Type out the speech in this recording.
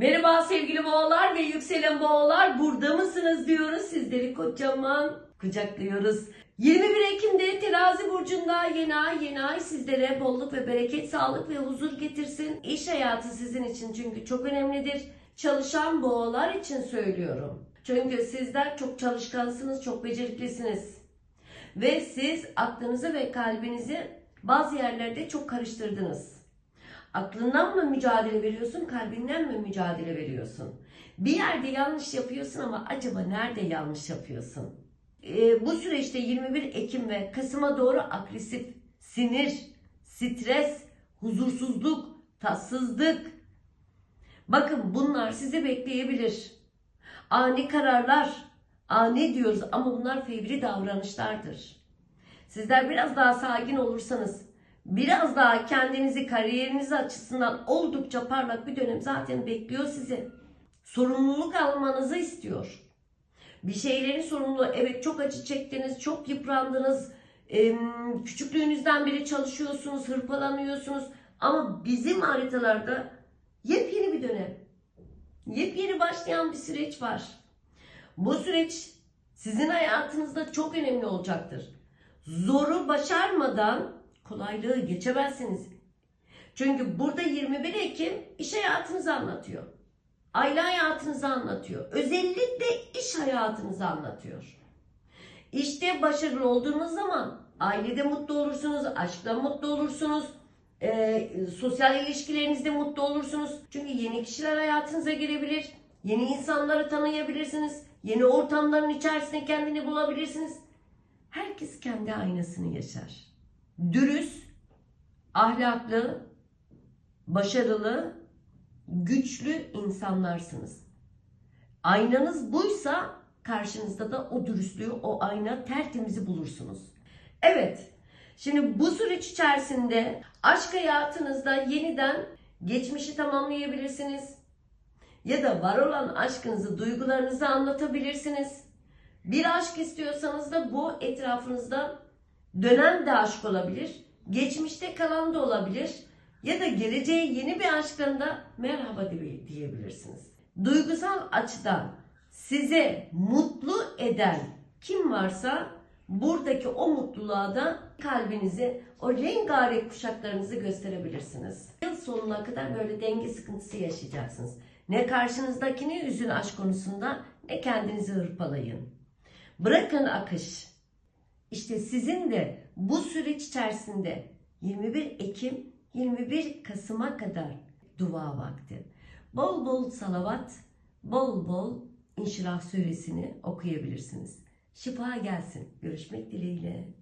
Merhaba sevgili boğalar ve yükselen boğalar burada mısınız diyoruz. Sizleri kocaman kucaklıyoruz. 21 Ekim'de Terazi Burcu'nda yeni ay yeni ay sizlere bolluk ve bereket, sağlık ve huzur getirsin. İş hayatı sizin için çünkü çok önemlidir. Çalışan boğalar için söylüyorum. Çünkü sizler çok çalışkansınız, çok beceriklisiniz. Ve siz aklınızı ve kalbinizi bazı yerlerde çok karıştırdınız. Aklından mı mücadele veriyorsun, kalbinden mi mücadele veriyorsun? Bir yerde yanlış yapıyorsun ama acaba nerede yanlış yapıyorsun? Ee, bu süreçte 21 Ekim ve Kasım'a doğru agresif, sinir, stres, huzursuzluk, tatsızlık. Bakın bunlar sizi bekleyebilir. Ani kararlar, ani diyoruz ama bunlar fevri davranışlardır. Sizler biraz daha sakin olursanız, biraz daha kendinizi kariyeriniz açısından oldukça parlak bir dönem zaten bekliyor sizi. Sorumluluk almanızı istiyor. Bir şeylerin sorumluluğu, evet çok acı çektiniz, çok yıprandınız, küçüklüğünüzden beri çalışıyorsunuz, hırpalanıyorsunuz. Ama bizim haritalarda yepyeni bir dönem. Yepyeni başlayan bir süreç var. Bu süreç sizin hayatınızda çok önemli olacaktır. Zoru başarmadan kolaylığı geçemezsiniz. Çünkü burada 21 Ekim iş hayatınızı anlatıyor. Aile hayatınızı anlatıyor. Özellikle iş hayatınızı anlatıyor. İşte başarılı olduğunuz zaman ailede mutlu olursunuz, aşkta mutlu olursunuz, e, sosyal ilişkilerinizde mutlu olursunuz. Çünkü yeni kişiler hayatınıza girebilir, yeni insanları tanıyabilirsiniz, yeni ortamların içerisinde kendini bulabilirsiniz. Herkes kendi aynasını yaşar. Dürüst, ahlaklı, başarılı, güçlü insanlarsınız. Aynanız buysa karşınızda da o dürüstlüğü, o ayna tertemizi bulursunuz. Evet, şimdi bu süreç içerisinde aşk hayatınızda yeniden geçmişi tamamlayabilirsiniz. Ya da var olan aşkınızı, duygularınızı anlatabilirsiniz. Bir aşk istiyorsanız da bu etrafınızda dönen de aşk olabilir. Geçmişte kalan da olabilir. Ya da geleceğe yeni bir aşkında merhaba diye- diyebilirsiniz. Duygusal açıdan size mutlu eden kim varsa buradaki o mutluluğa da kalbinizi, o rengarenk kuşaklarınızı gösterebilirsiniz. Yıl sonuna kadar böyle denge sıkıntısı yaşayacaksınız. Ne karşınızdakini üzün aşk konusunda ne kendinizi hırpalayın. Bırakın akış. İşte sizin de bu süreç içerisinde 21 Ekim 21 Kasım'a kadar dua vakti. Bol bol salavat, bol bol İnşirah suresini okuyabilirsiniz. Şifa gelsin. Görüşmek dileğiyle.